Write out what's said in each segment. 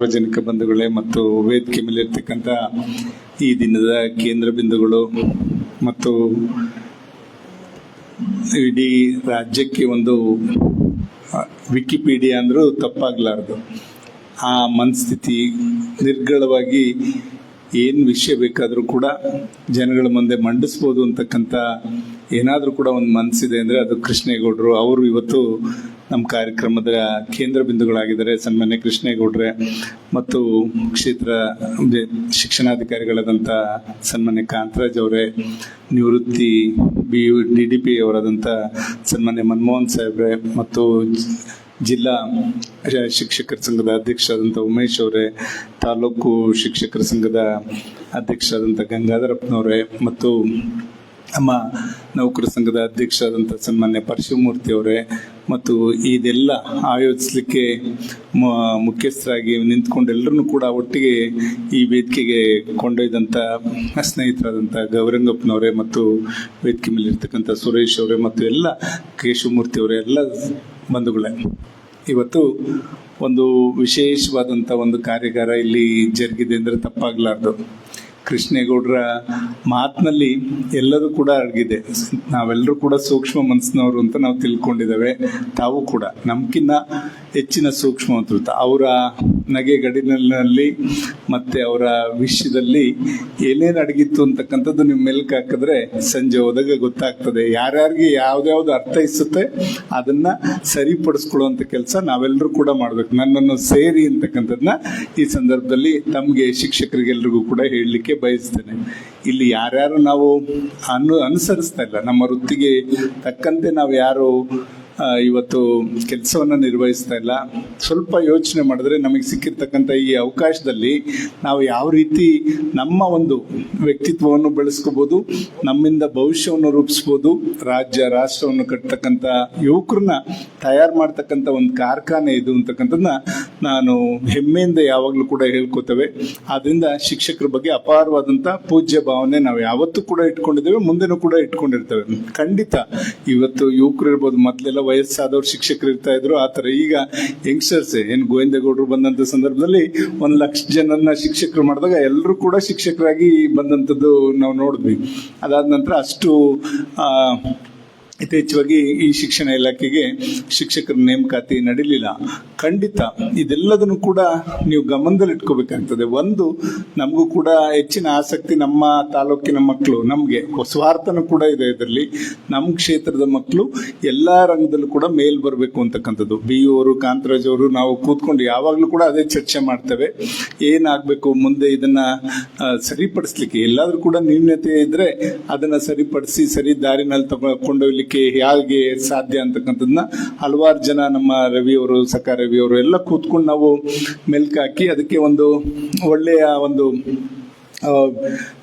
ಸಾರ್ವಜನಿಕ ಬಂಧುಗಳೇ ಮತ್ತು ವೇದಿಕೆ ಮೇಲೆ ಇರ್ತಕ್ಕಂಥ ಈ ದಿನದ ಕೇಂದ್ರ ಬಿಂದುಗಳು ಮತ್ತು ಇಡೀ ರಾಜ್ಯಕ್ಕೆ ಒಂದು ವಿಕಿಪೀಡಿಯಾ ಅಂದರೂ ತಪ್ಪಾಗಲಾರ್ದು. ಆ ಮನಸ್ಥಿತಿ ನಿರ್ಗಳವಾಗಿ ಏನು ವಿಷಯ ಬೇಕಾದರೂ ಕೂಡ ಜನಗಳ ಮುಂದೆ ಮಂಡಿಸ್ಬೋದು ಅಂತಕ್ಕಂಥ ಏನಾದರೂ ಕೂಡ ಒಂದು ಮನಸ್ಸಿದೆ ಅಂದರೆ ಅದು ಕೃಷ್ಣೇಗೌಡರು. ಅವರು ಇವತ್ತು ನಮ್ಮ ಕಾರ್ಯಕ್ರಮದ ಕೇಂದ್ರ ಬಿಂದುಗಳಾಗಿದ್ದಾರೆ ಸನ್ಮಾನ್ಯ ಕೃಷ್ಣೇಗೌಡ್ರೆ ಮತ್ತು ಕ್ಷೇತ್ರ ಶಿಕ್ಷಣಾಧಿಕಾರಿಗಳಾದಂಥ ಸನ್ಮಾನ್ಯ ಕಾಂತರಾಜ್ ಅವರೇ, ನಿವೃತ್ತಿ B U D D P ಅವರಾದಂಥ ಸನ್ಮಾನ್ಯ ಮನಮೋಹನ್ ಸಾಹೇಬ್ರೆ ಮತ್ತು ಜಿಲ್ಲಾ ಶಿಕ್ಷಕರ ಸಂಘದ ಅಧ್ಯಕ್ಷರಾದಂಥ ಉಮೇಶ್ ಅವರೇ, ತಾಲೂಕು ಶಿಕ್ಷಕರ ಸಂಘದ ಅಧ್ಯಕ್ಷರಾದಂಥ ಗಂಗಾಧರಪ್ಪನವರೇ ಮತ್ತು ನಮ್ಮ ನೌಕರ ಸಂಘದ ಅಧ್ಯಕ್ಷರಾದಂಥ ಸನ್ಮಾನ್ಯ ಪರಶಿವಮೂರ್ತಿ ಅವರೇ ಮತ್ತು ಇದೆಲ್ಲ ಆಯೋಜಿಸಲಿಕ್ಕೆ ಮುಖ್ಯಸ್ಥರಾಗಿ ನಿಂತ್ಕೊಂಡು ಎಲ್ಲರನ್ನೂ ಕೂಡ ಒಟ್ಟಿಗೆ ಈ ವೇದಿಕೆಗೆ ಕೊಂಡೊಯ್ದಂಥ ಸ್ನೇಹಿತರಾದಂಥ ಗೌರಂಗಪ್ಪನವರೇ ಮತ್ತು ವೇದಿಕೆ ಮೇಲೆ ಇರ್ತಕ್ಕಂಥ ಸುರೇಶ್ ಅವರೇ ಮತ್ತು ಎಲ್ಲ ಕೇಶವಮೂರ್ತಿ ಅವರೇ, ಎಲ್ಲ ಬಂಧುಗಳೇ. ಇವತ್ತು ಒಂದು ವಿಶೇಷವಾದಂಥ ಒಂದು ಕಾರ್ಯಾಗಾರ ಇಲ್ಲಿ ಜರುಗಿದೆ ಅಂದರೆ ತಪ್ಪಾಗಲಾರ್ದು. ಕೃಷ್ಣೇಗೌಡರ ಮಾತಿನಲ್ಲಿ ಎಲ್ಲದೂ ಕೂಡ ಅಡಗಿದೆ. ನಾವೆಲ್ಲರೂ ಕೂಡ ಸೂಕ್ಷ್ಮ ಮನಸ್ಸಿನವರು ಅಂತ ನಾವು ತಿಳ್ಕೊಂಡಿದ್ದೇವೆ. ತಾವು ಕೂಡ. ನಮ್ಕಿನ್ನ ಹೆಚ್ಚಿನ ಸೂಕ್ಷ್ಮವಂತರು ಅವರ ನಗೆ ಗಡಿನಲ್ಲಿ ಮತ್ತೆ ಅವರ ವಿಷಯದಲ್ಲಿ ಏನೇನು ಅಡಗಿತ್ತು ಅಂತಕ್ಕಂಥದ್ದು ನೀವು ಮೆಲ್ಕ್ ಹಾಕಿದ್ರೆ ಸಂಜೆ ಹೋದಾಗ ಗೊತ್ತಾಗ್ತದೆ. ಯಾರ್ಯಾರಿಗೆ ಯಾವ್ದ್ಯಾವ್ದು ಅರ್ಥೈಸುತ್ತೆ ಅದನ್ನ ಸರಿಪಡಿಸ್ಕೊಳ್ಳುವಂಥ ಕೆಲಸ ನಾವೆಲ್ಲರೂ ಕೂಡ ಮಾಡಬೇಕು. ನನ್ನನ್ನು ಸೇರಿ ಅಂತಕ್ಕಂಥದ್ದನ್ನ ಈ ಸಂದರ್ಭದಲ್ಲಿ ತಮಗೆ ಶಿಕ್ಷಕರಿಗೆಲ್ರಿಗೂ ಕೂಡ ಹೇಳಲಿಕ್ಕೆ ಬಯಸ್ತೇನೆ. ಇಲ್ಲಿ ಯಾರ್ಯಾರು ನಾವು ಅನು ಅನುಸರಿಸ್ತಾ ಇಲ್ಲ, ನಮ್ಮ ವೃತ್ತಿಗೆ ತಕ್ಕಂತೆ ನಾವು ಯಾರು ಇವತ್ತು ಕೆಲಸವನ್ನು ನಿರ್ವಹಿಸ್ತಾ ಇಲ್ಲ. ಸ್ವಲ್ಪ ಯೋಚನೆ ಮಾಡಿದ್ರೆ ನಮಗೆ ಸಿಕ್ಕಿರ್ತಕ್ಕಂಥ ಈ ಅವಕಾಶದಲ್ಲಿ ನಾವು ಯಾವ ರೀತಿ ನಮ್ಮ ಒಂದು ವ್ಯಕ್ತಿತ್ವವನ್ನು ಬೆಳೆಸ್ಕೋಬೋದು, ನಮ್ಮಿಂದ ಭವಿಷ್ಯವನ್ನು ರೂಪಿಸ್ಬೋದು, ರಾಜ್ಯ, ರಾಷ್ಟ್ರವನ್ನು ಕಟ್ತಕ್ಕಂಥ ಯುವಕರನ್ನ ತಯಾರು ಮಾಡ್ತಕ್ಕಂಥ ಒಂದು ಕಾರ್ಖಾನೆ ಇದು ಅಂತಕ್ಕಂಥದ್ದನ್ನ ನಾನು ಹೆಮ್ಮೆಯಿಂದ ಯಾವಾಗಲೂ ಕೂಡ ಹೇಳ್ಕೊತೇವೆ. ಆದ್ರಿಂದ ಶಿಕ್ಷಕರ ಬಗ್ಗೆ ಅಪಾರವಾದಂಥ ಪೂಜ್ಯ ಭಾವನೆ ನಾವು ಯಾವತ್ತೂ ಕೂಡ ಇಟ್ಕೊಂಡಿದ್ದೇವೆ, ಮುಂದೆನೂ ಕೂಡ ಇಟ್ಕೊಂಡಿರ್ತೇವೆ. ಖಂಡಿತ ಇವತ್ತು ಯುವಕರು ಇರ್ಬೋದು, ಮೊದಲೆಲ್ಲ ವಯಸ್ಸಾದವ್ರು ಶಿಕ್ಷಕರು ಇರ್ತಾ ಇದ್ರು, ಆ ಥರ. ಈಗ ಯಂಗ್ಸ್ಟರ್ಸ್, ಏನು ಗೋವಿಂದೇಗೌಡರು ಬಂದಂಥ ಸಂದರ್ಭದಲ್ಲಿ ಒಂದು ಲಕ್ಷ ಜನನ್ನ ಶಿಕ್ಷಕರು ಮಾಡಿದಾಗ ಎಲ್ಲರೂ ಕೂಡ ಶಿಕ್ಷಕರಾಗಿ ಬಂದಂಥದ್ದು ನಾವು ನೋಡಿದ್ವಿ. ಅದಾದ ನಂತರ ಅಷ್ಟು ಯಥೇಚ್ಛವಾಗಿ ಈ ಶಿಕ್ಷಣ ಇಲಾಖೆಗೆ ಶಿಕ್ಷಕರ ನೇಮಕಾತಿ ನಡೀಲಿಲ್ಲ. ಖಂಡಿತ ಇದೆಲ್ಲದನ್ನು ಕೂಡ ನೀವು ಗಮನದಲ್ಲಿ ಇಟ್ಕೋಬೇಕಾಗ್ತದೆ. ಒಂದು, ನಮಗೂ ಕೂಡ ಹೆಚ್ಚಿನ ಆಸಕ್ತಿ ನಮ್ಮ ತಾಲೂಕಿನ ಮಕ್ಕಳು, ನಮಗೆ ಸ್ವಾರ್ಥನೂ ಕೂಡ ಇದೆ ಇದರಲ್ಲಿ. ನಮ್ಮ ಕ್ಷೇತ್ರದ ಮಕ್ಕಳು ಎಲ್ಲ ರಂಗದಲ್ಲೂ ಕೂಡ ಮೇಲ್ ಬರಬೇಕು ಅಂತಕ್ಕಂಥದ್ದು. ಬಿ ಅವರು, ಕಾಂತರಾಜ್ ಅವರು, ನಾವು ಕೂತ್ಕೊಂಡು ಯಾವಾಗಲೂ ಕೂಡ ಅದೇ ಚರ್ಚೆ ಮಾಡ್ತೇವೆ. ಏನಾಗಬೇಕು, ಮುಂದೆ ಇದನ್ನ ಸರಿಪಡಿಸ್ಲಿಕ್ಕೆ. ಎಲ್ಲಾದರೂ ಕೂಡ ನ್ಯೂನ್ಯತೆ ಇದ್ದರೆ ಅದನ್ನ ಸರಿಪಡಿಸಿ, ಸರಿ ದಾರಿನಲ್ಲಿ ತಗೊ ಕೊಂಡೊಯ್ಲಿಕ್ಕೆ ಹೇಗೆ ಸಾಧ್ಯ ಅಂತಕ್ಕಂಥದ್ದನ್ನ ಹಲವಾರು ಜನ ನಮ್ಮ ರವಿ ಅವರು ಸಕ ರವಿ ಅವರು ಎಲ್ಲ ಕೂತ್ಕೊಂಡು ನಾವು ಮೆಲ್ಕ್ ಹಾಕಿ ಅದಕ್ಕೆ ಒಂದು ಒಳ್ಳೆಯ ಒಂದು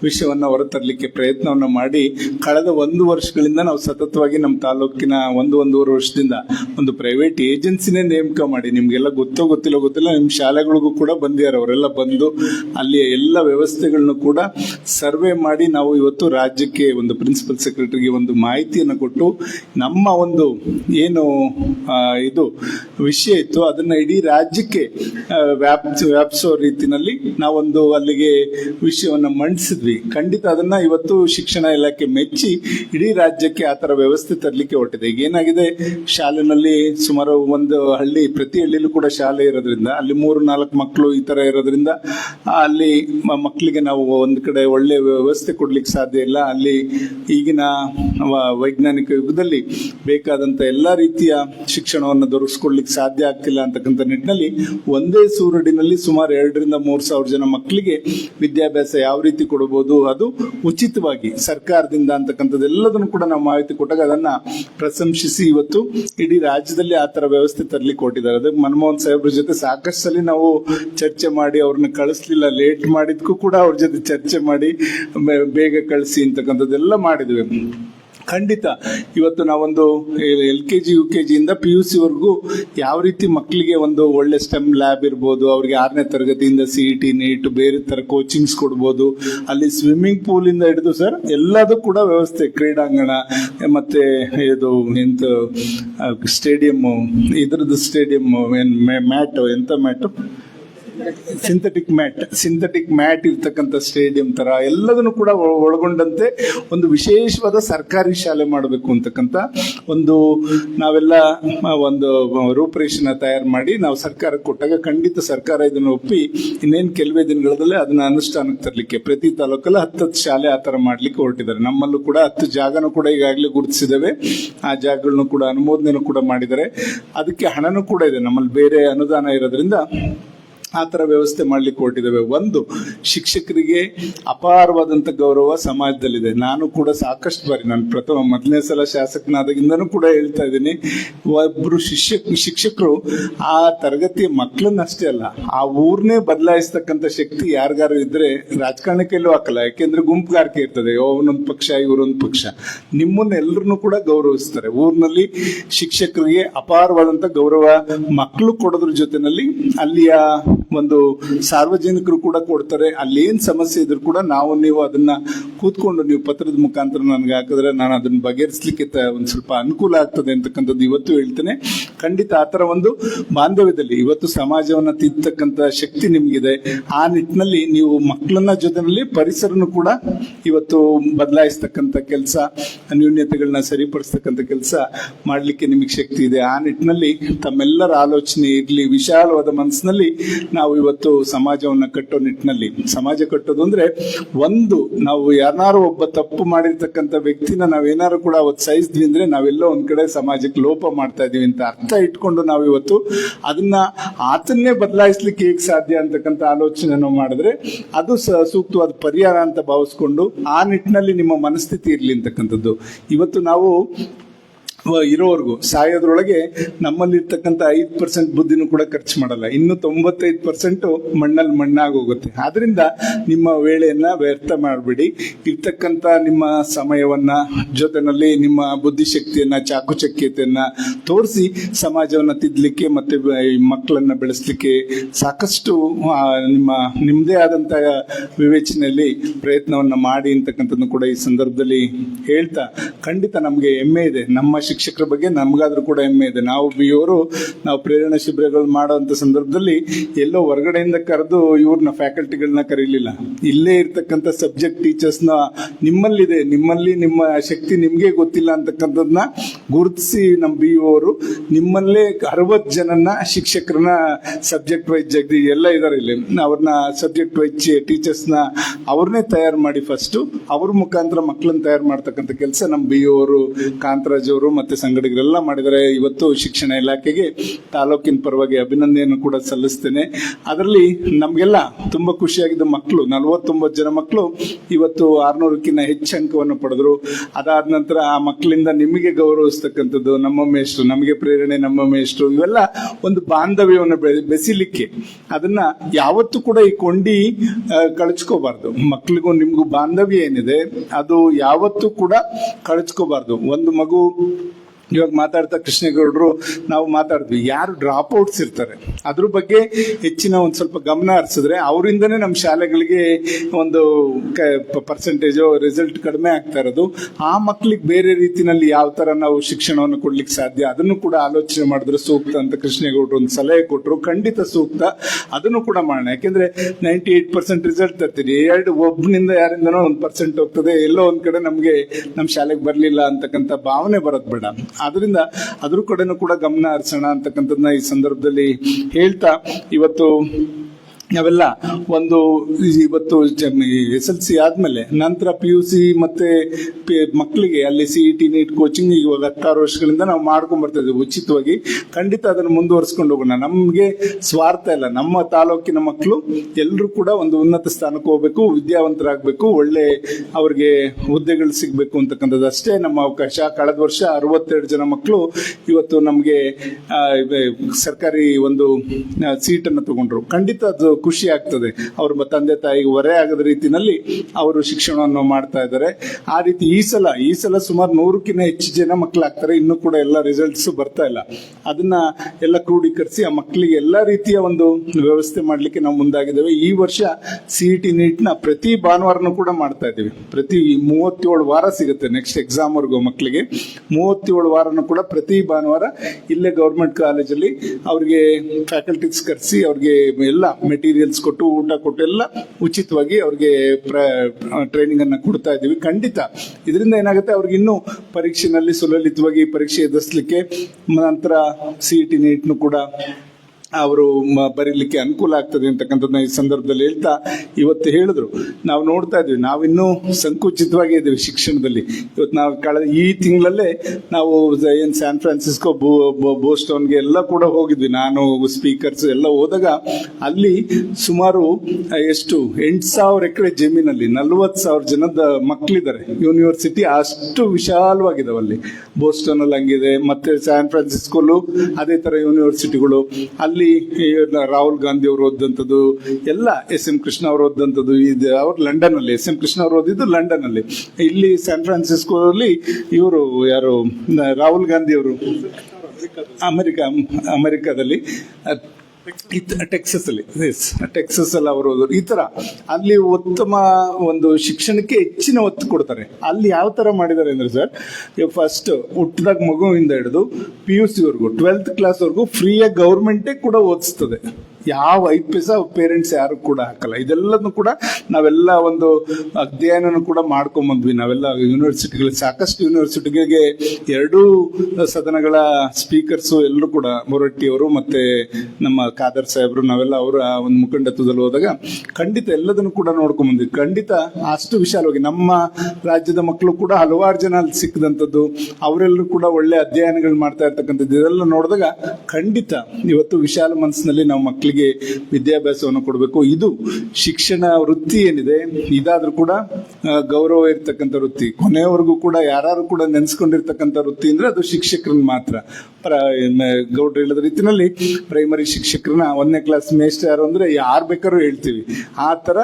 ವಿಷಯವನ್ನ ಹೊರತರಲಿಕ್ಕೆ ಪ್ರಯತ್ನವನ್ನು ಮಾಡಿ ಕಳೆದ ಒಂದು ವರ್ಷಗಳಿಂದ ನಾವು ಸತತವಾಗಿ ನಮ್ಮ ತಾಲೂಕಿನ ಒಂದು, ಒಂದೂವರೆ ವರ್ಷದಿಂದ ಒಂದು ಪ್ರೈವೇಟ್ ಏಜೆನ್ಸಿನೇ ನೇಮಕ ಮಾಡಿ. ನಿಮಗೆಲ್ಲ ಗೊತ್ತೋ ಗೊತ್ತಿಲ್ಲ ಗೊತ್ತಿಲ್ಲ, ನಿಮ್ಮ ಶಾಲೆಗಳಿಗೂ ಕೂಡ ಬಂದಿದ್ದಾರೆ. ಅವರೆಲ್ಲ ಬಂದು ಅಲ್ಲಿಯ ಎಲ್ಲ ವ್ಯವಸ್ಥೆಗಳನ್ನು ಕೂಡ ಸರ್ವೆ ಮಾಡಿ ನಾವು ಇವತ್ತು ರಾಜ್ಯಕ್ಕೆ ಒಂದು ಪ್ರಿನ್ಸಿಪಲ್ ಸೆಕ್ರೆಟರಿಗೆ ಒಂದು ಮಾಹಿತಿಯನ್ನು ಕೊಟ್ಟು ನಮ್ಮ ಒಂದು ಏನು ಇದು ವಿಷಯ ಇತ್ತು. ಅದನ್ನ ಇಡೀ ರಾಜ್ಯಕ್ಕೆ ವ್ಯಾಪ್ ವ್ಯಾಪ್ಸ ರೀತಿನಲ್ಲಿ ನಾವೊಂದು ಅಲ್ಲಿಗೆ ವಿಷಯವನ್ನ ಮಂಡಿಸಿದ್ವಿ. ಖಂಡಿತ ಅದನ್ನ ಇವತ್ತು ಶಿಕ್ಷಣ ಇಲಾಖೆ ಮೆಚ್ಚಿ ಇಡೀ ರಾಜ್ಯಕ್ಕೆ ಆ ತರ ವ್ಯವಸ್ಥೆ ತರಲಿಕ್ಕೆ ಹೊರಟಿದೆ. ಈಗ ಏನಾಗಿದೆ? ಶಾಲೆನಲ್ಲಿ ಸುಮಾರು ಒಂದು ಹಳ್ಳಿ, ಪ್ರತಿ ಹಳ್ಳಿಲೂ ಕೂಡ ಶಾಲೆ ಇರೋದ್ರಿಂದ, ಅಲ್ಲಿ ಮೂರು, ನಾಲ್ಕು ಮಕ್ಕಳು ಈ ತರ ಇರೋದ್ರಿಂದ, ಅಲ್ಲಿ ಮಕ್ಕಳಿಗೆ ನಾವು ಒಂದು ಕಡೆ ಒಳ್ಳೆ ವ್ಯವಸ್ಥೆ ಕೊಡ್ಲಿಕ್ಕೆ ಸಾಧ್ಯ ಇಲ್ಲ. ಅಲ್ಲಿ ಈಗಿನ ವೈಜ್ಞಾನಿಕ ಯುಗದಲ್ಲಿ ಬೇಕಾದಂತ ಎಲ್ಲಾ ರೀತಿಯ ಶಿಕ್ಷಣವನ್ನು ದೊರಕಿಸ್ಕೊಡ್ಲಿಕ್ಕೆ ಸಾಧ್ಯ ಆಗ್ತಿಲ್ಲ ಅಂತಕ್ಕಂಥ ನಿಟ್ಟಿನಲ್ಲಿ ಒಂದೇ ಸೂರಡಿನಲ್ಲಿ ಸುಮಾರು ಎರಡರಿಂದ ಮೂರು ಸಾವಿರ ಜನ ಮಕ್ಕಳಿಗೆ ವಿದ್ಯಾಭ್ಯಾಸ ಯಾವ ರೀತಿ ಕೊಡಬಹುದು ಅದು ಉಚಿತವಾಗಿ ಸರ್ಕಾರದಿಂದ ಅಂತಕ್ಕಂಥದ್ದೆಲ್ಲದನ್ನು ಕೂಡ ನಾವು ಮಾಹಿತಿ ಕೊಟ್ಟಾಗ ಅದನ್ನ ಪ್ರಶಂಸಿಸಿ ಇವತ್ತು ಇಡೀ ರಾಜ್ಯದಲ್ಲಿ ಆ ತರ ವ್ಯವಸ್ಥೆ ತರಲಿಕ್ಕೆ ಕೊಟ್ಟಿದ್ದಾರೆ. ಅದಕ್ಕೆ ಮನಮೋಹನ್ ಸಾಹೇಬ್ರ ಜೊತೆ ಸಾಕಷ್ಟು ಸಲ ನಾವು ಚರ್ಚೆ ಮಾಡಿ ಅವ್ರನ್ನ ಕಳಿಸ್ಲಿಲ್ಲ, ಲೇಟ್ ಮಾಡಿದ್ಕೂ ಕೂಡ ಅವ್ರ ಜೊತೆ ಚರ್ಚೆ ಮಾಡಿ ಬೇಗ ಕಳಿಸಿ ಅಂತಕ್ಕಂಥದ್ದೆಲ್ಲ ಮಾಡಿದ್ವಿ. ಖಂಡಿತ. ಇವತ್ತು ನಾವೊಂದು L K G, U K ಜಿಯಿಂದ P U ಸಿವರೆಗೂ ಯಾವ ರೀತಿ ಮಕ್ಕಳಿಗೆ ಒಂದು ಒಳ್ಳೆ ಸ್ಟೆಮ್ ಲ್ಯಾಬ್ ಇರ್ಬೋದು, ಅವ್ರಿಗೆ ಆರನೇ ತರಗತಿಯಿಂದ ಸಿ ಇ ಟಿ, ನೀಟ್ ಬೇರೆ ತರ ಕೋಚಿಂಗ್ಸ್ ಕೊಡ್ಬೋದು, ಅಲ್ಲಿ ಸ್ವಿಮ್ಮಿಂಗ್ ಪೂಲ್ ಇಂದ ಹಿಡಿದು ಸರ್ ಎಲ್ಲದೂ ಕೂಡ ವ್ಯವಸ್ಥೆ, ಕ್ರೀಡಾಂಗಣ, ಮತ್ತೆ ಇದು ಎಂತ ಸ್ಟೇಡಿಯಂ ಇದ್ರದ್ದು ಸ್ಟೇಡಿಯಂ ಮ್ಯಾಟ್, ಎಂತ mat? Synthetic mat synthetic mat ಇರ್ತಕ್ಕಂಥ ಸ್ಟೇಡಿಯಂ ತರ ಎಲ್ಲದನ್ನು ಕೂಡ ಒಳಗೊಂಡಂತೆ ಒಂದು ವಿಶೇಷವಾದ ಸರ್ಕಾರಿ ಶಾಲೆ ಮಾಡಬೇಕು ಅಂತಕ್ಕಂಥ ಒಂದು ನಾವೆಲ್ಲ ಒಂದು ರೂಪರೇಷನ ತಯಾರು ಮಾಡಿ ನಾವು ಸರ್ಕಾರಕ್ಕೆ ಕೊಟ್ಟಾಗ ಖಂಡಿತ ಸರ್ಕಾರ ಇದನ್ನು ಒಪ್ಪಿ ಇನ್ನೇನು ಕೆಲವೇ ದಿನಗಳಲ್ಲಿ ಅದನ್ನ ಅನುಷ್ಠಾನಕ್ಕೆ ತರಲಿಕ್ಕೆ ಪ್ರತಿ ತಾಲೂಕಲ್ಲಿ ಹತ್ತತ್ತು ಶಾಲೆ ಆ ತರ ಮಾಡ್ಲಿಕ್ಕೆ ಹೊರಟಿದ್ದಾರೆ. ನಮ್ಮಲ್ಲೂ ಕೂಡ ಹತ್ತು ಜಾಗನೂ ಕೂಡ ಈಗಾಗಲೇ ಗುರುತಿಸಿದ್ದೇವೆ. ಆ ಜಾಗಗಳನ್ನು ಕೂಡ ಅನುಮೋದನೆನೂ ಕೂಡ ಮಾಡಿದ್ದಾರೆ. ಅದಕ್ಕೆ ಹಣನೂ ಕೂಡ ಇದೆ. ನಮ್ಮಲ್ಲಿ ಬೇರೆ ಅನುದಾನ ಇರೋದ್ರಿಂದ ಆ ಥರ ವ್ಯವಸ್ಥೆ ಮಾಡ್ಲಿಕ್ಕೆ ಹೊರಟಿದ್ದೇವೆ. ಒಂದು, ಶಿಕ್ಷಕರಿಗೆ ಅಪಾರವಾದಂಥ ಗೌರವ ಸಮಾಜದಲ್ಲಿದೆ. ನಾನು ಕೂಡ ಸಾಕಷ್ಟು ಬಾರಿ, ನಾನು ಪ್ರಥಮ, ಮೊದಲನೇ ಸಲ ಶಾಸಕನಾದಾಗಿಂದನೂ ಕೂಡ ಹೇಳ್ತಾ ಇದ್ದೀನಿ. ಒಬ್ಬರು ಶಿಷ್ಯ, ಶಿಕ್ಷಕರು ಆ ತರಗತಿಯ ಮಕ್ಕಳನ್ನಷ್ಟೇ ಅಲ್ಲ, ಆ ಊರ್ನೇ ಬದಲಾಯಿಸ್ತಕ್ಕಂಥ ಶಕ್ತಿ ಯಾರಿಗಾರು ಇದ್ರೆ ರಾಜಕಾರಣಕ್ಕೆಲ್ಲೂ ಹಾಕಲ್ಲ. ಯಾಕೆಂದ್ರೆ ಗುಂಪುಗಾರಿಕೆ ಇರ್ತದೆ. ಅವನೊಂದು ಪಕ್ಷ ಇವರೊಂದು ಪಕ್ಷ. ನಿಮ್ಮನ್ನ ಎಲ್ಲರನ್ನೂ ಕೂಡ ಗೌರವಿಸ್ತಾರೆ. ಊರಿನಲ್ಲಿ ಶಿಕ್ಷಕರಿಗೆ ಅಪಾರವಾದಂತ ಗೌರವ ಮಕ್ಕಳು ಕೊಡೋದ್ರ ಜೊತೆನಲ್ಲಿ ಅಲ್ಲಿಯ ಒಂದು ಸಾರ್ವಜನಿಕರು ಕೂಡ ಕೊಡ್ತಾರೆ. ಅಲ್ಲಿ ಏನ್ ಸಮಸ್ಯೆ ಇದ್ರು ಕೂಡ ನಾವು ನೀವು ಅದನ್ನ ಕೂತ್ಕೊಂಡು ನೀವು ಪತ್ರದ ಮುಖಾಂತರ ನನಗೆ ಹಾಕಿದ್ರೆ ನಾನು ಅದನ್ನ ಬಗೆಹರಿಸಲಿಕ್ಕೆ ಒಂದು ಸ್ವಲ್ಪ ಅನುಕೂಲ ಆಗ್ತದೆ ಅಂತಕ್ಕಂಥದ್ದು ಇವತ್ತು ಹೇಳ್ತೇನೆ. ಖಂಡಿತ ಆ ತರ ಒಂದು ಬಾಂಧವ್ಯದಲ್ಲಿ ಇವತ್ತು ಸಮಾಜವನ್ನ ತಿದ್ದತಕ್ಕಂಥ ಶಕ್ತಿ ನಿಮ್ಗಿದೆ. ಆ ನಿಟ್ಟಿನಲ್ಲಿ ನೀವು ಮಕ್ಕಳನ್ನ ಜೊತೆನಲ್ಲಿ ಪರಿಸರನು ಕೂಡ ಇವತ್ತು ಬದಲಾಯಿಸ್ತಕ್ಕಂಥ ಕೆಲಸ ನ್ಯೂನ್ಯತೆಗಳನ್ನ ಸರಿಪಡಿಸ್ತಕ್ಕಂಥ ಕೆಲಸ ಮಾಡ್ಲಿಕ್ಕೆ ನಿಮಗೆ ಶಕ್ತಿ ಇದೆ. ಆ ನಿಟ್ಟಿನಲ್ಲಿ ತಮ್ಮೆಲ್ಲರ ಆಲೋಚನೆ ಇರಲಿ, ವಿಶಾಲವಾದ ಮನಸ್ಸಿನಲ್ಲಿ ನಾವು ಇವತ್ತು ಸಮಾಜವನ್ನ ಕಟ್ಟೋ ನಿಟ್ಟಿನಲ್ಲಿ, ಸಮಾಜ ಕಟ್ಟೋದು ಅಂದ್ರೆ ಒಂದು, ನಾವು ಯಾರನ್ನಾರು ಒಬ್ಬ ತಪ್ಪು ಮಾಡಿರ್ತಕ್ಕಂಥ ವ್ಯಕ್ತಿನ ನಾವೇನಾರು ಕೂಡ ಅವತ್ತು ಸಹಿಸಿದ್ವಿ ಅಂದ್ರೆ ನಾವೆಲ್ಲೋ ಒಂದ್ ಕಡೆ ಸಮಾಜಕ್ಕೆ ಲೋಪ ಮಾಡ್ತಾ ಇದೀವಿ ಅಂತ ಅರ್ಥ ಇಟ್ಕೊಂಡು ನಾವು ಇವತ್ತು ಅದನ್ನ ಆತನ್ನೇ ಬದಲಾಯಿಸ್ಲಿಕ್ಕೆ ಹೇಗೆ ಸಾಧ್ಯ ಅಂತಕ್ಕಂಥ ಆಲೋಚನೆ ಮಾಡಿದ್ರೆ ಅದು ಸೂಕ್ತವಾದ ಪರಿಹಾರ ಅಂತ ಭಾವಿಸ್ಕೊಂಡು ಆ ನಿಟ್ಟಿನಲ್ಲಿ ನಿಮ್ಮ ಮನಸ್ಥಿತಿ ಇರ್ಲಿ ಅಂತಕ್ಕಂಥದ್ದು. ಇವತ್ತು ನಾವು ಇರೋವರೆಗೂ ಸಾಯೋದ್ರೊಳಗೆ ನಮ್ಮಲ್ಲಿರ್ತಕ್ಕಂಥ ಐದು ಪರ್ಸೆಂಟ್ ಬುದ್ಧಿನೂ ಕೂಡ ಖರ್ಚು ಮಾಡಲ್ಲ. ಇನ್ನು ತೊಂಬತ್ತೈದು ಪರ್ಸೆಂಟ್ ಮಣ್ಣಲ್ಲಿ ಮಣ್ಣಾಗಿ ಹೋಗುತ್ತೆ ಆದ್ರಿಂದ ನಿಮ್ಮ ವೇಳೆಯನ್ನ ವ್ಯರ್ಥ ಮಾಡಬೇಡಿ. ಇರ್ತಕ್ಕಂಥ ನಿಮ್ಮ ಸಮಯವನ್ನ, ಜೊತೆನಲ್ಲಿ ನಿಮ್ಮ ಬುದ್ಧಿಶಕ್ತಿಯನ್ನ, ಚಾಕುಚಕ್ಯತೆಯನ್ನ ತೋರಿಸಿ ಸಮಾಜವನ್ನ ತಿದ್ದಲಿಕ್ಕೆ ಮತ್ತೆ ಮಕ್ಕಳನ್ನ ಬೆಳೆಸಲಿಕ್ಕೆ ಸಾಕಷ್ಟು ನಿಮ್ಮ ನಿಮ್ಮದೇ ಆದಂತ ವಿವೇಚನೆಯಲ್ಲಿ ಪ್ರಯತ್ನವನ್ನ ಮಾಡಿ ಅಂತಕ್ಕಂಥದ್ದು ಕೂಡ ಈ ಸಂದರ್ಭದಲ್ಲಿ ಹೇಳ್ತಾ ಖಂಡಿತ ನಮಗೆ ಹೆಮ್ಮೆ ಇದೆ. ನಮ್ಮ ಶಿಕ್ಷಕರ ಬಗ್ಗೆ ನಮಗಾದ್ರೂ ಕೂಡ ಹೆಮ್ಮೆ ಇದೆ. ನಾವು ಬಿಯೋರು ನಾವು ಪ್ರೇರಣಾ ಶಿಬಿರಗಳು ಮಾಡುವಂತ ಸಂದರ್ಭದಲ್ಲಿ ಎಲ್ಲೋ ಹೊರಗಡೆಯಿಂದ ಕರೆದು ಇವ್ರನ್ನ ಫ್ಯಾಕಲ್ಟಿಗಳನ್ನ ಕರೀಲಿಲ್ಲ. ಇಲ್ಲೇ ಇರ್ತಕ್ಕಂಥ ಸಬ್ಜೆಕ್ಟ್ ಟೀಚರ್ಸ್ನ ನಿಮ್ಮಲ್ಲಿದೆ. ನಿಮ್ಮಲ್ಲಿ ನಿಮ್ಮ ಶಕ್ತಿ ನಿಮಗೆ ಗೊತ್ತಿಲ್ಲ ಅಂತಕ್ಕಂಥದ್ದನ್ನ ಗುರುತಿಸಿ ನಮ್ಮ ಬಿ ಅವರು ನಿಮ್ಮಲ್ಲೇ ಅರವತ್ತು ಜನನ್ನ ಶಿಕ್ಷಕರನ್ನ ಸಬ್ಜೆಕ್ಟ್ ವೈಸ್ ಜಗದಿ ಎಲ್ಲ ಇದಾರೆ ಇಲ್ಲಿ. ಅವ್ರನ್ನ ಸಬ್ಜೆಕ್ಟ್ ವೈಸ್ ಟೀಚರ್ಸ್ನ ಅವ್ರನ್ನೇ ತಯಾರು ಮಾಡಿ ಫಸ್ಟ್. ಅವ್ರ ಮುಖಾಂತರ ಮಕ್ಕಳನ್ನ ತಯಾರು ಮಾಡ್ತಕ್ಕಂಥ ಕೆಲಸ ನಮ್ಮ ಬಿ ಅವರು ಕಾಂತರಾಜ್ ಅವರು ಸಂಘಟಕರೆಲ್ಲ ಮಾಡಿದರೆ ಇವತ್ತು ಶಿಕ್ಷಣ ಇಲಾಖೆಗೆ ತಾಲೂಕಿನ ಪರವಾಗಿ ಅಭಿನಂದನೆಯನ್ನು ಕೂಡ ಸಲ್ಲಿಸ್ತೇನೆ. ಅದರಲ್ಲಿ ನಮಗೆಲ್ಲ ತುಂಬಾ ಖುಷಿಯಾಗಿದ್ದ ಮಕ್ಕಳು, ನಲವತ್ತೊಂಬತ್ತು ಜನ ಮಕ್ಕಳು ಇವತ್ತು ಆರ್ನೂರಕ್ಕಿಂತ ಹೆಚ್ಚು ಅಂಕವನ್ನು ಪಡೆದ್ರು. ಅದಾದ ನಂತರ ಆ ಮಕ್ಕಳಿಂದ ನಿಮಗೆ ಗೌರವಿಸ್ತಕ್ಕಂಥದ್ದು ನಮ್ಮ ಮೇಷ್ಟ್ರು, ನಮಗೆ ಪ್ರೇರಣೆ ನಮ್ಮ ಮೇಷ್ಟ್ರು, ಇವೆಲ್ಲ ಒಂದು ಬಾಂಧವ್ಯವನ್ನು ಬೆಸಿಲಿಕ್ಕೆ ಅದನ್ನ ಯಾವತ್ತೂ ಕೂಡ ಈ ಕೊಂಡಿ ಕಳಚ್ಕೋಬಾರ್ದು. ಮಕ್ಕಳಿಗೂ ನಿಮಗೂ ಬಾಂಧವ್ಯ ಏನಿದೆ, ಅದು ಯಾವತ್ತೂ ಕೂಡ ಕಳಚ್ಕೋಬಾರ್ದು. ಒಂದು ಮಗು ಇವಾಗ ಮಾತಾಡ್ತಾ ಕೃಷ್ಣೇಗೌಡರು, ನಾವು ಮಾತಾಡಿದ್ವಿ ಯಾರು ಡ್ರಾಪ್ ಔಟ್ಸ್ ಇರ್ತಾರೆ. ಅದ್ರ ಬಗ್ಗೆ ಹೆಚ್ಚಿನ ಒಂದು ಸ್ವಲ್ಪ ಗಮನ ಹರಿಸಿದ್ರೆ ಅವರಿಂದನೇ ನಮ್ಮ ಶಾಲೆಗಳಿಗೆ ಒಂದು ಪರ್ಸೆಂಟೇಜು ರಿಸಲ್ಟ್ ಕಡಿಮೆ ಆಗ್ತಾ ಇರೋದು. ಆ ಮಕ್ಕಳಿಗೆ ಬೇರೆ ರೀತಿನಲ್ಲಿ ಯಾವ ತರ ನಾವು ಶಿಕ್ಷಣವನ್ನು ಕೊಡ್ಲಿಕ್ಕೆ ಸಾಧ್ಯ? ಅದನ್ನು ಕೂಡ ಆಲೋಚನೆ ಮಾಡಿದ್ರೆ ಸೂಕ್ತ ಅಂತ ಕೃಷ್ಣೇಗೌಡರು ಒಂದು ಸಲಹೆ ಕೊಟ್ಟರು ಖಂಡಿತ ಸೂಕ್ತ. ಅದನ್ನು ಕೂಡ ಮಾಡೋಣ. ಯಾಕೆಂದ್ರೆ ನೈಂಟಿ ಏಟ್ ಪರ್ಸೆಂಟ್ ರಿಸಲ್ಟ್ ತರ್ತೀರಿ ಎರಡು ಒಬ್ಬನಿಂದ ಯಾರಿಂದನೋ ಒಂದು ಪರ್ಸೆಂಟ್ ಹೋಗ್ತದೆ. ಎಲ್ಲೋ ಒಂದು ಕಡೆ ನಮಗೆ ನಮ್ಮ ಶಾಲೆಗೆ ಬರಲಿಲ್ಲ ಅಂತಕ್ಕಂಥ ಭಾವನೆ ಬರೋದು ಬೇಡ. ಆದ್ರಿಂದ ಅದ್ರ ಕಡೆನೂ ಕೂಡ ಗಮನ ಹರಿಸೋಣ ಅಂತಕ್ಕಂಥದ್ದನ್ನ ಈ ಸಂದರ್ಭದಲ್ಲಿ ಹೇಳ್ತಾ ಇವತ್ತು ನಾವೆಲ್ಲ ಒಂದು ಇವತ್ತು ಎಸ್ ಎಲ್ ಸಿ ಆದ್ಮೇಲೆ ನಂತರ ಪಿ ಯು ಸಿ ಮತ್ತೆ ಮಕ್ಕಳಿಗೆ ಅಲ್ಲಿ C E T NEET coaching ಇವಾಗ ಹತ್ತಾರು ವರ್ಷಗಳಿಂದ ನಾವು ಮಾಡ್ಕೊಂಡ್ ಇದ್ದೀವಿ. ಉಚಿತವಾಗಿ ಖಂಡಿತ ಅದನ್ನು ಮುಂದುವರ್ಸ್ಕೊಂಡು ಹೋಗೋಣ. ನಮಗೆ ಸ್ವಾರ್ಥ ಇಲ್ಲ. ನಮ್ಮ ತಾಲೂಕಿನ ಮಕ್ಕಳು ಎಲ್ಲರೂ ಕೂಡ ಒಂದು ಉನ್ನತ ಸ್ಥಾನಕ್ಕೆ ಹೋಗ್ಬೇಕು, ವಿದ್ಯಾವಂತರಾಗಬೇಕು, ಒಳ್ಳೆ ಅವ್ರಿಗೆ ಹುದ್ದೆಗಳು ಸಿಗಬೇಕು ಅಂತಕ್ಕಂಥದ್ದು ಅಷ್ಟೇ ನಮ್ಮ ಅವಕಾಶ. ಕಳೆದ ವರ್ಷ ಅರವತ್ತೆರಡು ಜನ ಮಕ್ಕಳು ಇವತ್ತು ನಮಗೆ ಸರ್ಕಾರಿ ಒಂದು ಸೀಟನ್ನು ತಗೊಂಡ್ರು. ಖಂಡಿತ ಅದು ಖುಷಿ ಆಗ್ತದೆ. ಅವ್ರ ತಂದೆ ತಾಯಿಗೆ ಹೊರೆ ಆಗದ ರೀತಿನಲ್ಲಿ ಅವರು ಶಿಕ್ಷಣವನ್ನು ಮಾಡ್ತಾ ಇದ್ದಾರೆ. ಆ ರೀತಿ ಈ ಸಲ ಈ ಸಲ ಸುಮಾರು ನೂರಕ್ಕಿಂತ ಹೆಚ್ಚು ಜನ ಮಕ್ಕಳಾಗ್ತಾರೆ. ಇನ್ನೂ ಕೂಡ ಎಲ್ಲ ರಿಸಲ್ಟ್ಸ್ ಬರ್ತಾ ಇಲ್ಲ. ಅದನ್ನ ಎಲ್ಲ ಕ್ರೋಢೀಕರಿಸಿ ಆ ಮಕ್ಕಳಿಗೆ ಎಲ್ಲ ರೀತಿಯ ಒಂದು ವ್ಯವಸ್ಥೆ ಮಾಡಲಿಕ್ಕೆ ನಾವು ಮುಂದಾಗಿದ್ದೇವೆ. ಈ ವರ್ಷ ಸಿ ಇ ಟಿ ನೀಟ್ನ ಪ್ರತಿ ಭಾನುವಾರನೂ ಕೂಡ ಮಾಡ್ತಾ ಇದ್ದೀವಿ. ಪ್ರತಿ ಮೂವತ್ತೇಳು ವಾರ ಸಿಗುತ್ತೆ ನೆಕ್ಸ್ಟ್ ಎಕ್ಸಾಮ್ ಎಕ್ಸಾಮ್ವರೆಗೂ ಮಕ್ಕಳಿಗೆ. ಮೂವತ್ತೇಳು ವಾರನೂ ಕೂಡ ಪ್ರತಿ ಭಾನುವಾರ ಇಲ್ಲೇ ಗೌರ್ಮೆಂಟ್ ಕಾಲೇಜಲ್ಲಿ ಅವ್ರಿಗೆ ಫ್ಯಾಕಲ್ಟೀಸ್ ಕರೆಸಿ ಅವ್ರಿಗೆ ಎಲ್ಲ ಮೆಟೀರಿಯಲ್ ಮೆಟೀರಿಯಲ್ಸ್ ಕೊಟ್ಟು, ಊಟ ಕೊಟ್ಟು ಎಲ್ಲ ಉಚಿತವಾಗಿ ಅವ್ರಿಗೆ ಟ್ರೈನಿಂಗ್ ಅನ್ನ ಕೊಡ್ತಾ ಇದ್ದೀವಿ. ಖಂಡಿತ. ಇದರಿಂದ ಏನಾಗುತ್ತೆ? ಅವ್ರಿಗೆ ಇನ್ನೂ ಪರೀಕ್ಷೆನಲ್ಲಿ ಸುಲಲಿತವಾಗಿ ಪರೀಕ್ಷೆ ಎದುರಿಸಲಿಕ್ಕೆ ನಂತರ ಸಿ ಟಿ ನೀಟ್ನು ಕೂಡ ಅವರು ಬರೀಲಿಕ್ಕೆ ಅನುಕೂಲ ಆಗ್ತದೆ ಅಂತಕ್ಕಂಥದ್ದನ್ನ ಈ ಸಂದರ್ಭದಲ್ಲಿ ಹೇಳ್ತಾ ಇವತ್ತು ಹೇಳಿದ್ರು. ನಾವು ನೋಡ್ತಾ ಇದ್ವಿ. ನಾವಿನ್ನೂ ಸಂಕುಚಿತವಾಗಿ ಇದ್ದೀವಿ ಶಿಕ್ಷಣದಲ್ಲಿ. ಇವತ್ತು ನಾವು ಕಳೆದ ಈ ತಿಂಗಳಲ್ಲೇ ನಾವು ಏನ್ ಸ್ಯಾನ್ ಫ್ರಾನ್ಸಿಸ್ಕೋ ಬೋ- ಬೋಸ್ಟೋನ್ಗೆ ಎಲ್ಲ ಕೂಡ ಹೋಗಿದ್ವಿ. ನಾನು ಸ್ಪೀಕರ್ಸ್ ಎಲ್ಲ ಹೋದಾಗ ಅಲ್ಲಿ ಸುಮಾರು ಎಷ್ಟು? ಎಂಟು ಸಾವಿರ ಎಕರೆ ಜಮೀನಲ್ಲಿ ನಲ್ವತ್ತು ಸಾವಿರ ಜನದ ಮಕ್ಕಳಿದ್ದಾರೆ ಯೂನಿವರ್ಸಿಟಿ ಅಷ್ಟು ವಿಶಾಲವಾಗಿದಾವೆ ಅಲ್ಲಿ. ಬೋಸ್ಟೋನಲ್ಲಿ ಹಂಗಿದೆ, ಮತ್ತೆ ಸ್ಯಾನ್ ಫ್ರಾನ್ಸಿಸ್ಕೋಲು ಅದೇ ತರ ಯೂನಿವರ್ಸಿಟಿಗಳು ಅಲ್ಲಿ ರಾಹುಲ್ ಗಾಂಧಿ ಅವರು ಓದಂಥದ್ದು ಎಲ್ಲ ಎಸ್ ಎಂ ಕೃಷ್ಣ ಅವರು ಓದ್ದಂಥದ್ದು ಇದು ಅವ್ರು ಲಂಡನ್ ಅಲ್ಲಿ ಎಸ್ ಎಂ ಕೃಷ್ಣ ಅವರು ಓದಿದ್ದು ಲಂಡನ್ ಅಲ್ಲಿ ಇಲ್ಲಿ ಸ್ಯಾನ್ ಫ್ರಾನ್ಸಿಸ್ಕೋ ಅಲ್ಲಿ ಇವರು ಯಾರು ರಾಹುಲ್ ಗಾಂಧಿ ಅವರು, ಅಮೆರಿಕ, ಅಮೆರಿಕಾದಲ್ಲಿ ಟೆಕ್ಸಸ್ ಅಲ್ಲಿ ಟೆಕ್ಸಸ್ ಅಲ್ಲಿ ಅವರು. ಈ ತರ ಅಲ್ಲಿ ಉತ್ತಮ ಒಂದು ಶಿಕ್ಷಣಕ್ಕೆ ಹೆಚ್ಚಿನ ಒತ್ತು ಕೊಡ್ತಾರೆ. ಅಲ್ಲಿ ಯಾವ ತರ ಮಾಡಿದ್ದಾರೆ ಅಂದ್ರೆ ಸರ್ ಫಸ್ಟ್ ಹುಟ್ಟಿದಾಗ ಮಗುವಿಂದ ಹಿಡಿದು ಪಿ ಯು ಸಿ ವರ್ಗು ಟ್ವೆಲ್ತ್ ಕ್ಲಾಸ್ ವರ್ಗು ಫ್ರೀಯಾಗಿ ಗೌರ್ಮೆಂಟೇ ಕೂಡ ಓದಿಸ್ತದೆ. ಯಾವ ಐದು ಪೇರೆಂಟ್ಸ್ ಯಾರು ಕೂಡ ಹಾಕಲ್ಲ. ಇದೆಲ್ಲದನ್ನು ಕೂಡ ನಾವೆಲ್ಲ ಒಂದು ಅಧ್ಯಯನ ಕೂಡ ಮಾಡ್ಕೊಂಡ್ ಬಂದ್ವಿ ನಾವೆಲ್ಲ ಯೂನಿವರ್ಸಿಟಿಗಳು ಸಾಕಷ್ಟು ಯೂನಿವರ್ಸಿಟಿಗಳಿಗೆ ಎರಡೂ ಸದನಗಳ ಸ್ಪೀಕರ್ಸ್ ಎಲ್ಲರೂ ಕೂಡ ಮೊರಟ್ಟಿ ಅವರು ಮತ್ತೆ ನಮ್ಮ ಖಾದರ್ ಸಾಹೇಬ್ರು, ನಾವೆಲ್ಲ ಅವರ ಒಂದು ಮುಖಂಡತ್ವದಲ್ಲಿ ಹೋದಾಗ ಖಂಡಿತ ಎಲ್ಲದನ್ನು ಕೂಡ ನೋಡ್ಕೊಂಡ್ ಬಂದ್ವಿ ಖಂಡಿತ ಅಷ್ಟು ವಿಶಾಲವಾಗಿ ನಮ್ಮ ರಾಜ್ಯದ ಮಕ್ಕಳು ಕೂಡ ಹಲವಾರು ಜನ ಅಲ್ಲಿ ಸಿಕ್ಕದಂಥದ್ದು, ಅವರೆಲ್ಲರೂ ಕೂಡ ಒಳ್ಳೆ ಅಧ್ಯಯನಗಳು ಮಾಡ್ತಾ ಇರ್ತಕ್ಕಂಥದ್ದು, ಇದೆಲ್ಲ ನೋಡಿದಾಗ ಖಂಡಿತ ಇವತ್ತು ವಿಶಾಲ ಮನಸ್ಸಿನಲ್ಲಿ ನಾವು ಮಕ್ಕಳಿಗೆ ವಿದ್ಯಾಭ್ಯಾಸವನ್ನು ಕೊಡಬೇಕು. ಇದು ಶಿಕ್ಷಣ ವೃತ್ತಿ ಏನಿದೆ, ಇದಾದ್ರೂ ಕೂಡ ಗೌರವ ಇರ್ತಕ್ಕಂಥ ವೃತ್ತಿ. ಕೊನೆಯವರೆಗೂ ಕೂಡ ಯಾರು ಕೂಡ ನೆನೆಸ್ಕೊಂಡಿರ್ತಕ್ಕಂಥ ವೃತ್ತಿ ಅಂದ್ರೆ ಅದು ಶಿಕ್ಷಕರನ್ನ ಮಾತ್ರ. ಗೌಡ್ರು ಹೇಳಿದ ರೀತಿನಲ್ಲಿ ಪ್ರೈಮರಿ ಶಿಕ್ಷಕರನ್ನ ಒಂದನೇ ಕ್ಲಾಸ್ ಮೇಸ್ಟರ್ ಅಂದ್ರೆ ಯಾರು ಬೇಕಾದ್ರೂ ಹೇಳ್ತೀವಿ. ಆ ತರ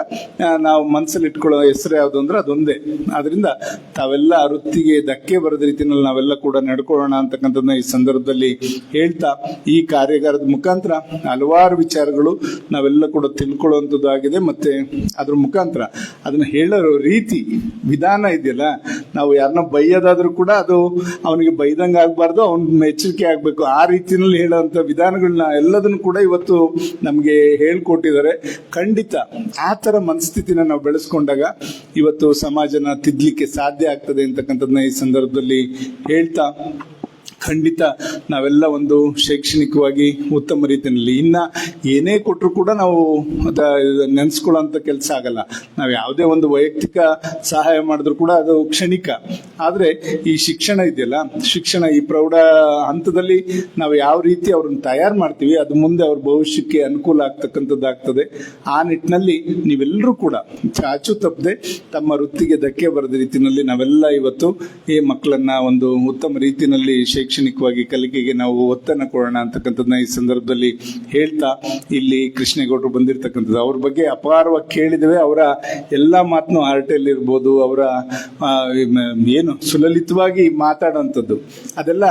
ನಾವು ಮನಸ್ಸಲ್ಲಿ ಇಟ್ಕೊಳ್ಳೋ ಹೆಸರು ಯಾವುದು ಅಂದ್ರೆ ಅದೊಂದೇ. ಆದ್ರಿಂದ ತಾವೆಲ್ಲ ವೃತ್ತಿಗೆ ಧಕ್ಕೆ ಬರದ ರೀತಿಯಲ್ಲಿ ನಾವೆಲ್ಲ ಕೂಡ ನಡ್ಕೊಳ್ಳೋಣ ಅಂತಕ್ಕಂಥದ್ದನ್ನ ಈ ಸಂದರ್ಭದಲ್ಲಿ ಹೇಳ್ತಾ, ಈ ಕಾರ್ಯಾಗಾರದ ಮುಖಾಂತರ ಹಲವಾರು ವಿಚಾರಗಳು ನಾವೆಲ್ಲ ಕೂಡ ತಿಳ್ಕೊಳ್ಳುವಂಥದ್ದು ಆಗಿದೆ ಮತ್ತೆ ಅದ್ರ ಮುಖಾಂತರ ಅದನ್ನ ಹೇಳೋ ರೀತಿ, ವಿಧಾನ ಇದೆಯಲ್ಲ, ನಾವು ಯಾರನ್ನ ಬೈಯೋದಾದ್ರೂ ಕೂಡ ಅದು ಅವನಿಗೆ ಬೈದಂಗೆ ಆಗ್ಬಾರ್ದು ಅವ್ನ ಎಚ್ಚರಿಕೆ ಆಗ್ಬೇಕು. ಆ ರೀತಿಯಲ್ಲಿ ಹೇಳುವಂತ ವಿಧಾನಗಳನ್ನ ಎಲ್ಲದನ್ನು ಕೂಡ ಇವತ್ತು ನಮಗೆ ಹೇಳ್ಕೊಟ್ಟಿದ್ದಾರೆ. ಖಂಡಿತ ಆ ತರ ಮನಸ್ಥಿತಿನ ನಾವು ಬೆಳೆಸ್ಕೊಂಡಾಗ ಇವತ್ತು ಸಮಾಜನ ತಿದ್ಲಿಕ್ಕೆ ಸಾಧ್ಯ ಆಗ್ತದೆ ಅಂತಕ್ಕಂಥದ್ದನ್ನ ಈ ಸಂದರ್ಭದಲ್ಲಿ ಹೇಳ್ತಾ ಖಂಡಿತ ನಾವೆಲ್ಲ ಒಂದು ಶೈಕ್ಷಣಿಕವಾಗಿ ಉತ್ತಮ ರೀತಿಯಲ್ಲಿ. ಇನ್ನ ಏನೇ ಕೊಟ್ಟರು ಕೂಡ ನಾವು ನೆನೆಸ್ಕೊಳ್ಳೋಂಥ ಕೆಲಸ ಆಗಲ್ಲ. ನಾವು ಯಾವುದೇ ಒಂದು ವೈಯಕ್ತಿಕ ಸಹಾಯ ಮಾಡಿದ್ರು ಕೂಡ ಅದು ಕ್ಷಣಿಕ. ಆದರೆ ಈ ಶಿಕ್ಷಣ ಇದೆಯಲ್ಲ, ಶಿಕ್ಷಣ ಈ ಪ್ರೌಢ ಹಂತದಲ್ಲಿ ನಾವು ಯಾವ ರೀತಿ ಅವ್ರನ್ನ ತಯಾರು ಮಾಡ್ತೀವಿ, ಅದು ಮುಂದೆ ಅವ್ರ ಭವಿಷ್ಯಕ್ಕೆ ಅನುಕೂಲ ಆಗ್ತಕ್ಕಂಥದ್ದಾಗ್ತದೆ. ಆ ನಿಟ್ಟಿನಲ್ಲಿ ನೀವೆಲ್ಲರೂ ಕೂಡ ಚಾಚು ತಪ್ಪದೆ ತಮ್ಮ ವೃತ್ತಿಗೆ ಧಕ್ಕೆ ಬರದ ರೀತಿಯಲ್ಲಿ ನಾವೆಲ್ಲ ಇವತ್ತು ಈ ಮಕ್ಕಳನ್ನ ಒಂದು ಉತ್ತಮ ರೀತಿಯಲ್ಲಿ ಶೈಕ್ಷಣಿಕವಾಗಿ ಕಲಿಕೆಗೆ ನಾವು ಒತ್ತನ್ನು ಕೊಡೋಣ ಅಂತಕ್ಕಂಥದ್ದನ್ನ ಈ ಸಂದರ್ಭದಲ್ಲಿ ಹೇಳ್ತಾ ಇಲ್ಲಿ ಕೃಷ್ಣೇಗೌಡರು ಬಂದಿರತಕ್ಕಂಥದ್ದು. ಅವ್ರ ಬಗ್ಗೆ ಅಪಾರವಾಗಿ ಕೇಳಿದರೆ ಅವರ ಎಲ್ಲ ಮಾತನ್ನು ಆರ್ಟೆಲ್ ಇರ್ಬೋದು ಅವರ ಏನು ಸುಲಲಿತವಾಗಿ ಮಾತಾಡೋಂಥದ್ದು. ಅದೆಲ್ಲ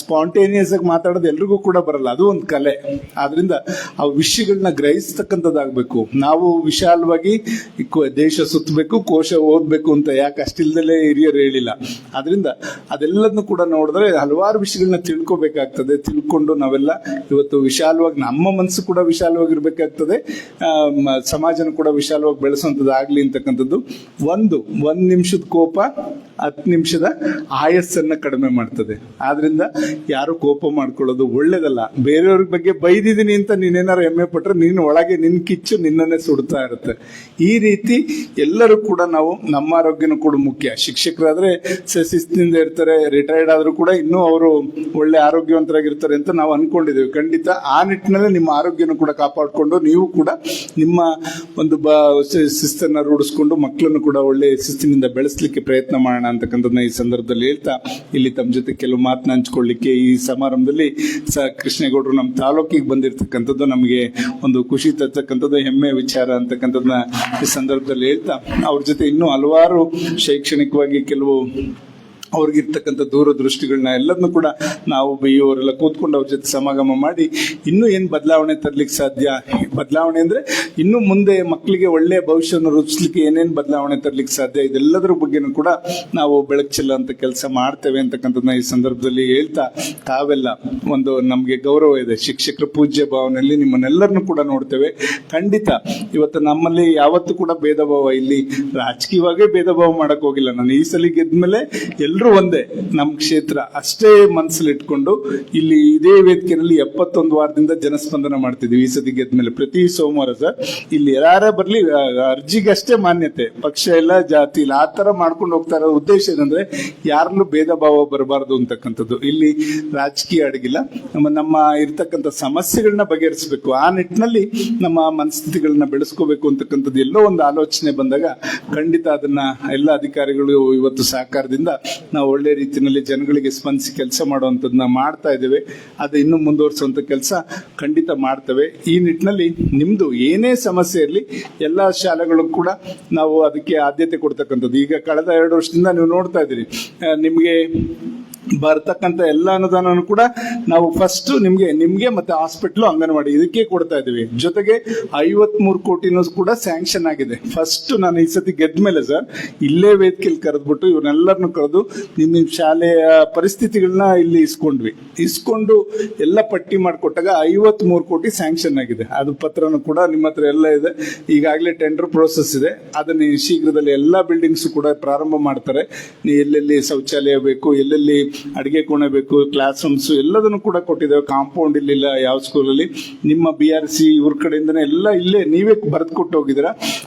ಸ್ಪಾಂಟೇನಿಯಸ್ ಆಗಿ ಮಾತಾಡೋದು ಎಲ್ರಿಗೂ ಕೂಡ ಬರಲ್ಲ. ಅದು ಒಂದು ಕಲೆ. ಆದ್ರಿಂದ ಆ ವಿಷಯಗಳನ್ನ ಗ್ರಹಿಸ್ತಕ್ಕಂಥದ್ದಾಗಬೇಕು. ನಾವು ವಿಶಾಲವಾಗಿ ದೇಶ ಸುತ್ತಬೇಕು, ಕೋಶ ಓದಬೇಕು ಅಂತ ಯಾಕೆ ಅಷ್ಟಿಲ್ದಲೇ ಹಿರಿಯರು ಹೇಳಿಲ್ಲ. ಅದರಿಂದ ಅದೆಲ್ಲದನ್ನು ಕೂಡ ನೋಡಿದ್ರೆ ಹಲವಾರು ವಿಷಯಗಳನ್ನ ತಿಳ್ಕೊಬೇಕಾಗ್ತದೆ, ತಿಳ್ಕೊಂಡು ನಾವೆಲ್ಲ ಇವತ್ತು ವಿಶಾಲವಾಗಿ ನಮ್ಮ ಮನಸ್ಸು ಕೂಡ ವಿಶಾಲವಾಗಿರ್ಬೇಕಾಗ್ತದೆ ಸಮಾಜನ ಕೂಡ ವಿಶಾಲವಾಗಿ ಬೆಳೆಸುವಂಥದ್ದು ಆಗ್ಲಿ ಅಂತಕ್ಕಂಥದ್ದು. ಒಂದು, ಒಂದ್ ನಿಮಿಷದ ಕೋಪ, ಹತ್ತು ನಿಮಿಷದ ಆಯಸ್ಸನ್ನ ಕಡಿಮೆ ಮಾಡ್ತದೆ. ಆದ್ರಿಂದ ಯಾರು ಕೋಪ ಮಾಡ್ಕೊಳ್ಳೋದು ಒಳ್ಳೇದಲ್ಲ. ಬೇರೆಯವ್ರ ಬಗ್ಗೆ ಬೈದಿದ್ದೀನಿ ಅಂತ ನೀನೇನಾರು ಹೆಮ್ಮೆ ಪಟ್ರೆ ನೀನು ಒಳಗೆ ನಿನ್ ಕಿಚ್ಚು ನಿನ್ನನ್ನೇ ಸುಡ್ತಾ ಇರುತ್ತೆ. ಈ ರೀತಿ ಎಲ್ಲರೂ ಕೂಡ ನಾವು ನಮ್ಮ ಆರೋಗ್ಯನೂ ಕೂಡ ಮುಖ್ಯ. ಶಿಕ್ಷಕರಾದ್ರೆ ಸ- ಶಿಸ್ತಿನಿಂದ ಇರ್ತಾರೆ ರಿಟೈರ್ಡ್ ಆದ್ರೂ ಕೂಡ ಇನ್ನೂ ಅವರು ಒಳ್ಳೆ ಆರೋಗ್ಯವಂತರಾಗಿರ್ತಾರೆ ಅಂತ ನಾವು ಅನ್ಕೊಂಡಿದ್ದೇವೆ. ಖಂಡಿತ ಆ ನಿಟ್ಟಿನಲ್ಲಿ ನಿಮ್ಮ ಆರೋಗ್ಯನ ಕೂಡ ಕಾಪಾಡಿಕೊಂಡು ನೀವು ಕೂಡ ನಿಮ್ಮ ಒಂದು ಬ ಶಿಸ್ತನ್ನ ರೂಢಿಸ್ಕೊಂಡು ಮಕ್ಕಳನ್ನು ಕೂಡ ಒಳ್ಳೆ ಶಿಸ್ತಿನಿಂದ ಬೆಳೆಸಲಿಕ್ಕೆ ಪ್ರಯತ್ನ ಮಾಡೋಣ ಅಂತಕ್ಕಂಥದ್ದನ್ನ ಈ ಸಂದರ್ಭದಲ್ಲಿ ಹೇಳ್ತಾ ಇಲ್ಲಿ ತಮ್ಮ ಜೊತೆ ಕೆಲವು ಮಾತನ್ನ ಹಂಚ್ಕೊಳ್ಳಿಕ್ಕೆ ಈ ಸಮಾರಂಭದಲ್ಲಿ ಸ, ಕೃಷ್ಣೇಗೌಡರು ನಮ್ಮ ತಾಲೂಕಿಗೆ ಬಂದಿರತಕ್ಕಂಥದ್ದು ನಮಗೆ ಒಂದು ಖುಷಿ ತರ್ತಕ್ಕಂಥದ್ದು, ಹೆಮ್ಮೆ ವಿಚಾರ ಅಂತಕ್ಕಂಥದ್ದನ್ನ ಈ ಸಂದರ್ಭದಲ್ಲಿ ಹೇಳ್ತಾ, ಅವ್ರ ಜೊತೆ ಇನ್ನೂ ಹಲವಾರು ಶೈಕ್ಷಣಿಕವಾಗಿ ಕೆಲವು ಅವ್ರಿಗಿರ್ತಕ್ಕಂಥ ದೂರದೃಷ್ಟಿಗಳನ್ನ ಎಲ್ಲದನ್ನು ಕೂಡ ನಾವು ಇವರೆಲ್ಲ ಕೂತ್ಕೊಂಡು ಅವ್ರ ಜೊತೆ ಸಮಾಗಮ ಮಾಡಿ ಇನ್ನೂ ಏನು ಬದಲಾವಣೆ ತರಲಿಕ್ಕೆ ಸಾಧ್ಯ? ಬದಲಾವಣೆ ಅಂದರೆ ಇನ್ನೂ ಮುಂದೆ ಮಕ್ಕಳಿಗೆ ಒಳ್ಳೆಯ ಭವಿಷ್ಯವನ್ನು ರೂಪಿಸ್ಲಿಕ್ಕೆ ಏನೇನು ಬದಲಾವಣೆ ತರಲಿಕ್ಕೆ ಸಾಧ್ಯ? ಇದೆಲ್ಲದರ ಬಗ್ಗೆನೂ ಕೂಡ ನಾವು ಬೆಳಕು ಅಂತ ಕೆಲಸ ಮಾಡ್ತೇವೆ ಅಂತಕ್ಕಂಥದ್ದನ್ನ ಈ ಸಂದರ್ಭದಲ್ಲಿ ಹೇಳ್ತಾ ತಾವೆಲ್ಲ ಒಂದು ನಮಗೆ ಗೌರವ ಇದೆ. ಶಿಕ್ಷಕರ ಪೂಜ್ಯ ಭಾವನೆಯಲ್ಲಿ ನಿಮ್ಮನ್ನೆಲ್ಲರನ್ನು ಕೂಡ ನೋಡ್ತೇವೆ. ಖಂಡಿತ ಇವತ್ತು ನಮ್ಮಲ್ಲಿ ಯಾವತ್ತೂ ಕೂಡ ಭೇದ ಭಾವ ಇಲ್ಲಿ ರಾಜಕೀಯವಾಗೇ ಭೇದ ಭಾವ ಮಾಡೋಕ್ಕೋಗಿಲ್ಲ ನಾನು ಈ ಸಲ ಗೆದ್ಮೇಲೆ ಎಲ್ಲರೂ ಒಂದೇ. ನಮ್ಮ ಕ್ಷೇತ್ರ ಅಷ್ಟೇ ಮನಸ್ಸಲ್ಲಿ ಇಟ್ಕೊಂಡು ಇಲ್ಲಿ ಇದೇ ವೇದಿಕೆಯಲ್ಲಿ ಎಪ್ಪತ್ತೊಂದು ವಾರದಿಂದ ಜನಸ್ಪಂದನ ಮಾಡ್ತಿದ್ವಿ ಈ ಸತಿ ಗೆದ್ಮೇಲೆ ಪ್ರತಿ ಸೋಮವಾರ ಸರ್ ಇಲ್ಲಿ ಯಾರೇ ಬರ್ಲಿ ಅರ್ಜಿಗಷ್ಟೇ ಮಾನ್ಯತೆ, ಪಕ್ಷ ಇಲ್ಲ, ಜಾತಿ ಇಲ್ಲ, ಆ ತರ ಮಾಡ್ಕೊಂಡು ಹೋಗ್ತಾ ಇರೋ ಉದ್ದೇಶ ಏನಂದ್ರೆ ಯಾರಲ್ಲೂ ಭೇದ ಭಾವ ಬರಬಾರದು ಅಂತಕ್ಕಂಥದ್ದು. ಇಲ್ಲಿ ರಾಜಕೀಯ ಅಡಗಿಲ್ಲ. ನಮ್ಮ ನಮ್ಮ ಇರ್ತಕ್ಕಂಥ ಸಮಸ್ಯೆಗಳನ್ನ ಬಗೆಹರಿಸಬೇಕು. ಆ ನಿಟ್ಟಿನಲ್ಲಿ ನಮ್ಮ ಮನಸ್ಥಿತಿಗಳನ್ನ ಬೆಳೆಸ್ಕೋಬೇಕು ಅಂತಕ್ಕಂಥದ್ದು ಎಲ್ಲೋ ಒಂದು ಆಲೋಚನೆ ಬಂದಾಗ ಖಂಡಿತ ಅದನ್ನ ಎಲ್ಲ ಅಧಿಕಾರಿಗಳು ಇವತ್ತು ಸಹಕಾರದಿಂದ ನಾವು ಒಳ್ಳೆ ರೀತಿಯಲ್ಲಿ ಜನಗಳಿಗೆ ಸ್ಪಂದಿಸಿ ಕೆಲಸ ಮಾಡುವಂಥದ್ದನ್ನ ಮಾಡ್ತಾ ಇದ್ದೇವೆ. ಅದು ಇನ್ನೂ ಮುಂದುವರಿಸುವಂಥ ಕೆಲಸ ಖಂಡಿತ ಮಾಡ್ತೇವೆ. ಈ ನಿಟ್ಟಿನಲ್ಲಿ ನಿಮ್ದು ಏನೇ ಸಮಸ್ಯೆ ಇರಲಿ, ಎಲ್ಲ ಶಾಲೆಗಳು ಕೂಡ ನಾವು ಅದಕ್ಕೆ ಆದ್ಯತೆ ಕೊಡ್ತಕ್ಕಂಥದ್ದು. ಈಗ ಕಳೆದ ಎರಡು ವರ್ಷದಿಂದ ನೀವು ನೋಡ್ತಾ ಇದ್ದೀರಿ. ನಿಮ್ಗೆ ಬರ್ತಕ್ಕಂಥ ಎಲ್ಲ ಅನುದಾನನು ಕೂಡ ನಾವು ಫಸ್ಟ್ ನಿಮಗೆ ನಿಮಗೆ ಮತ್ತೆ ಹಾಸ್ಪಿಟ್ಲು ಅಂಗನವಾಡಿ ಇದಕ್ಕೆ ಕೊಡ್ತಾ ಇದೀವಿ ಜೊತೆಗೆ ಐವತ್ ಮೂರು ಕೋಟಿನೂ ಕೂಡ ಸ್ಯಾಂಕ್ಷನ್ ಆಗಿದೆ. ಫಸ್ಟ್ ನಾನು ಈ ಸತಿ ಗೆದ್ದ ಮೇಲೆ ಸರ್ ಇಲ್ಲೇ ವೇದಿಕೆಯಲ್ಲಿ ಕರೆದ್ಬಿಟ್ಟು ಇವ್ರನ್ನೆಲ್ಲರನ್ನು ಕರೆದು ನಿಮ್ಮ ನಿಮ್ಮ ಶಾಲೆಯ ಪರಿಸ್ಥಿತಿಗಳನ್ನ ಇಲ್ಲಿ ಇಸ್ಕೊಂಡ್ವಿ. ಇಸ್ಕೊಂಡು ಎಲ್ಲ ಪಟ್ಟಿ ಮಾಡಿಕೊಟ್ಟಾಗ ಐವತ್ ಮೂರು ಕೋಟಿ ಸ್ಯಾಂಕ್ಷನ್ ಆಗಿದೆ. ಅದು ಪತ್ರನೂ ಕೂಡ ನಿಮ್ಮ ಹತ್ರ ಎಲ್ಲ ಇದೆ. ಈಗಾಗಲೇ ಟೆಂಡರ್ ಪ್ರೋಸೆಸ್ ಇದೆ. ಅದನ್ನ ಶೀಘ್ರದಲ್ಲಿ ಎಲ್ಲ ಬಿಲ್ಡಿಂಗ್ಸ್ ಕೂಡ ಪ್ರಾರಂಭ ಮಾಡ್ತಾರೆ. ಎಲ್ಲೆಲ್ಲಿ ಶೌಚಾಲಯ ಬೇಕು, ಎಲ್ಲೆಲ್ಲಿ ಅಡಿಗೆ ಕೋಣೆ ಬೇಕು ಕ್ಲಾಸ್ ರೂಮ್ಸ್ ಎಲ್ಲದನ್ನು ಕೂಡ ಕೊಟ್ಟಿದ್ದೇವೆ. ಕಾಂಪೌಂಡ್ ಇಲ್ಲಿಲ್ಲ, ಯಾವ ಸ್ಕೂಲಲ್ಲಿ ನಿಮ್ಮ ಬಿ ಆರ್ ಸಿ ಇವ್ರ ಕಡೆಯಿಂದನೇ ಎಲ್ಲ ಇಲ್ಲೇ ನೀವೇ ಬರೆದು ಕೊಟ್ಟು ಹೋಗಿದ್ದೀರ?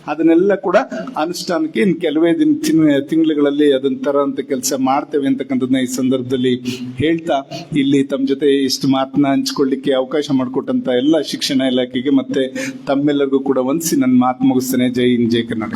ಅದನ್ನೆಲ್ಲ ಕೂಡ ಅನುಷ್ಠಾನಕ್ಕೆ ಇನ್ನು ಕೆಲವೇ ದಿನ ತಿಂಗ್- ತಿಂಗಳುಗಳಲ್ಲಿ ಅದನ್ನ ತರೋಂಥ ಕೆಲಸ ಮಾಡ್ತೇವೆ ಅಂತಕ್ಕಂಥದ್ದನ್ನ ಈ ಸಂದರ್ಭದಲ್ಲಿ ಹೇಳ್ತಾ, ಇಲ್ಲಿ ತಮ್ಮ ಜೊತೆ ಇಷ್ಟು ಮಾತನ್ನ ಹಂಚ್ಕೊಳ್ಳಿಕ್ಕೆ ಅವಕಾಶ ಮಾಡಿಕೊಟ್ಟಂತ ಎಲ್ಲ ಶಿಕ್ಷಣ ಇಲಾಖೆಗೆ ಮತ್ತೆ ತಮ್ಮೆಲ್ಲರಿಗೂ ಕೂಡ ವಂದಿಸಿ ನನ್ನ ಮಾತು ಮುಗಿಸ್ತೇನೆ. ಜೈ ಹಿಂದ್, ಜೈ ಕರ್ನಾಟಕ.